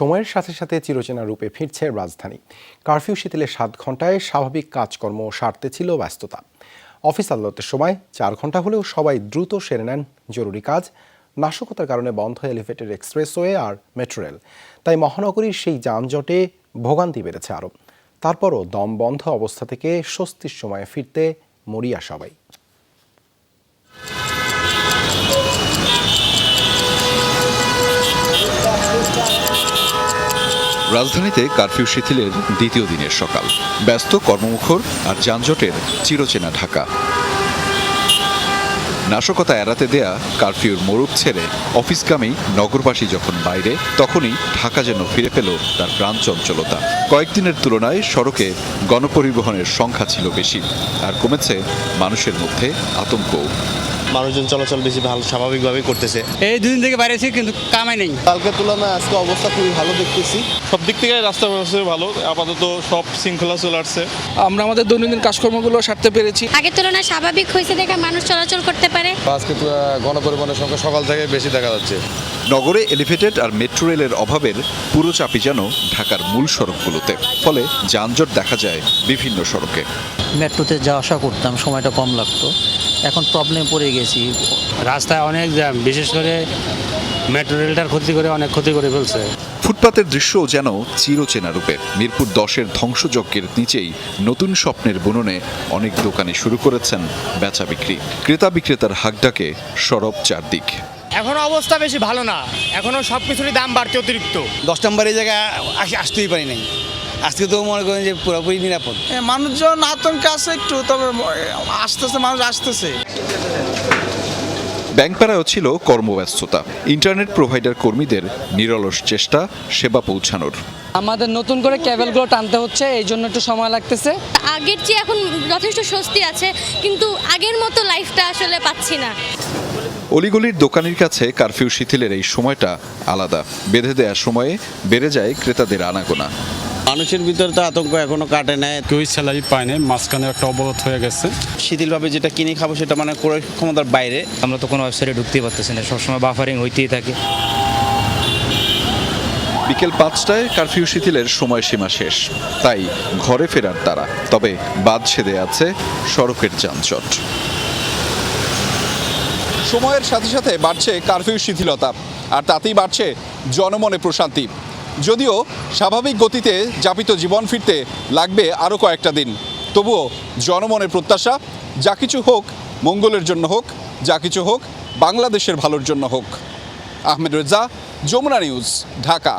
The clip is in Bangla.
সময়ের সাথে সাথে চিরচেনা রূপে ফিরছে রাজধানী। কারফিউ শিথিলের সাত ঘন্টায় স্বাভাবিক কাজকর্ম সারতে ছিল ব্যস্ততা। অফিস আদালতের সময় চার ঘণ্টা হলেও সবাই দ্রুত সেরে নেন জরুরি কাজ। নাশকতার কারণে বন্ধ এলিভেটেড এক্সপ্রেসওয়ে আর মেট্রো রেল। তাই মহানগরীর সেই যানজটে ভোগান্তি বেড়েছে আরও। তারপরও দম বন্ধ অবস্থা থেকে স্বস্তির সময়ে ফিরতে মরিয়া সবাই। রাজধানীতে কারফিউ শিথিলের দ্বিতীয় দিনের সকাল। ব্যস্ত কর্মমুখর আর যানজটের চিরচেনা ঢাকা। নাশকতা এড়াতে দেয়া কারফিউর মোড়ক ছেড়ে অফিসগামী নগরবাসী যখন বাইরে, তখনই ঢাকা যেন ফিরে পেল তার প্রাণ চঞ্চলতা। কয়েকদিনের তুলনায় সড়কে গণপরিবহনের সংখ্যা ছিল বেশি, আর কমেছে মানুষের মধ্যে আতঙ্কও। মানুষজন চলাচল বেশি ভালো স্বাভাবিকভাবেই করতেছে। এই দুদিন থেকে বাইরেছি কিন্তু কামাই নেই। কালকের তুলনায় আজকে অবস্থা খুবই ভালো দেখতেছি। সব দিক থেকে রাস্তা ব্যবস্থা ভালো আপাতত সব শৃঙ্খলা চলে আসছে। আমরা আমাদের দৈনন্দিন কাজকর্মগুলো সারতে পেরেছি। আগের তুলনায় স্বাভাবিক হয়েছে দেখে মানুষ চলাচল করতে পারে। আজকে গণপরিবহনের সংখ্যা সকাল থেকে বেশি দেখা যাচ্ছে। নগরে এলিভেটেড আর মেট্রো রেলের অভাবের পুরো চাপি যেন ঢাকার মূল সড়কগুলোতে। ফলে যানজট দেখা যায় বিভিন্ন সড়কে। মেট্রোতে যাওয়া আসা করতাম সময়টা কম লাগতো। এখন প্রবলেম পড়ে গেছি। রাস্তায় অনেক জ্যাম বিশেষ করে মেট্রো রেলটার ক্ষতি করে অনেক ক্ষতি করে ফেলছে। ফুটপাতের দৃশ্যও যেন চিরচেনা রূপে মিরপুর দশের ধ্বংসযজ্ঞের নিচেই নতুন স্বপ্নের বুননে অনেক দোকানে শুরু করেছেন বেচা বিক্রি। ক্রেতা বিক্রেতার হাকডাকে সরব চারদিক। এখনও অবস্থা বেশি ভালো না। এখনও সব কিছুরই দাম বাড়তে অতিরিক্ত। দশ নম্বর এই জায়গায় আসি আসতেই পারি নাই। আজকে তো মনে করেন যে পুরোপুরি নিরাপদ। মানুষজন আতঙ্কে আছে একটু তবে আসতেছে মানুষ আসতেছে। ব্যাংকপাড়ায়ও ছিল কর্মব্যস্ততা। ইন্টারনেট প্রোভাইডার কর্মীদের নিরলস চেষ্টা সেবা পৌঁছানোর। আমাদের নতুন করে ক্যাবেলগুলো টানতে হচ্ছে এই জন্য একটু সময় লাগতেছে। আগের চেয়ে এখন যথেষ্ট স্বস্তি আছে কিন্তু আগের মতো লাইফটা আসলে পাচ্ছি না। অলিগলির দোকানের কাছে কারফিউ শিথিলের এই সময়টা আলাদা। বেঁধে দেওয়ার সময়ে বেড়ে যায় ক্রেতাদের আনাগোনা। মানুষের ভিতরে তো আতঙ্ক এখনও কাটে নাই। কেউই স্যালারি পায় নাই মাঝখানে একটা অবরোধ হয়ে গেছে। শিথিলভাবে যেটা কিনে খাব সেটা মানে ক্রয় ক্ষমতার বাইরে। আমরা তো কোনো ওয়েবসাইটে ঢুকতেই পারতেছি না সবসময় বাফারিং হইতেই থাকে। বিকেল পাঁচটায় কারফিউ শিথিলের সময়সীমা শেষ। তাই ঘরে ফেরার তারা। তবে বাদ সেদে আছে সড়কের যানজট। সময়ের সাথে সাথে বাড়ছে কারফিউ শিথিলতা, আর তাতেই বাড়ছে জনমনে প্রশান্তি। যদিও স্বাভাবিক গতিতে যাপিত জীবন ফিরতে লাগবে আরও কয়েকটা দিন। তবুও জনমনের প্রত্যাশা, যা কিছু হোক মঙ্গলের জন্য হোক, যা কিছু হোক বাংলাদেশের ভালোর জন্য হোক। আহমেদ রেজা, যমুনা নিউজ, ঢাকা।